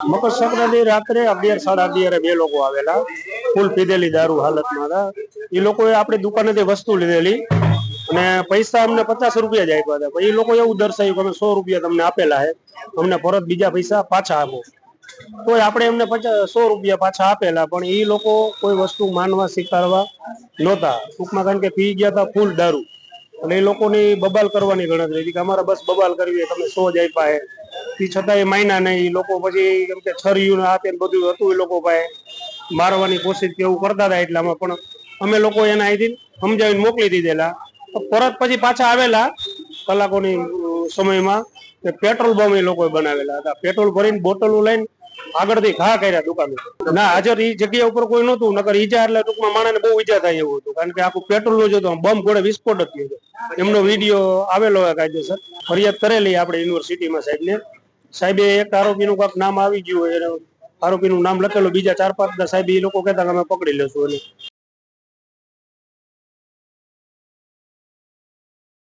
મકર સંક્રાંતિ રાત્રે અગિયાર, સાડા અગિયારે બે લોકો આવેલા. ફૂલ પીધેલી દારૂ હાલતમાં હતા. એ લોકોએ આપણી દુકાનેથી વસ્તુ લીધેલી અને પૈસા અમને પચાસ રૂપિયા જ આપ્યા હતા. એ લોકો એવું દર્શાવ્યું કે અમે સો રૂપિયા તમને આપેલા છે. અમને પરત બીજા પૈસા પાછા આપો. તો આપણે એમને પચાસ સો રૂપિયા પાછા આપેલા, પણ એ લોકો કોઈ વસ્તુ માનવા સ્વીકારવા નહોતા. ટૂંકમાં કારણ કે પી ગયા હતા ફૂલ દારૂ. એટલે એ લોકોની બબાલ કરવાની ગણતરી હતી કે અમારે બસ બબાલ કરવી તમે સો જ આપ્યા એ છતાં એ માયના નહીં. લોકો પછી કેમ કે છરિયું આપે બધું હતું એ લોકો પાસે. મારવાની કોશિશ કે એવું કરતા હતા એટલામાં, પણ અમે લોકો એને અહીંથી સમજાવીને મોકલી દીધેલા. પરત પછી પાછા આવેલા કલાકોની સમયમાં પેટ્રોલ બમ એ લોકોએ બનાવેલા હતા. પેટ્રોલ ભરીને બોટલો લઈને આગળથી ઘા કર્યા દુકાને. ના હાજર એ જગ્યા ઉપર કોઈ નહોતું. નકર ઈજા એટલે ટૂંકમાં માણસને બહુ ઈજા થાય એવું હતું. કારણ કે આખું પેટ્રોલનું જોતો બમ ઘોડે વિસ્ફોટ જ થયો એમનો વીડિયો આવેલો હોય કાયદેસર. ફરિયાદ કરેલી આપણે યુનિવર્સિટીમાં સાહેબને. સાહેબે એક આરોપીનું કાંક નામ આવી ગયું હોય આરોપીનું નામ લખેલું, બીજા ચાર પાંચ સાહેબ, એ લોકો કહેતા અમે પકડી લેશું એને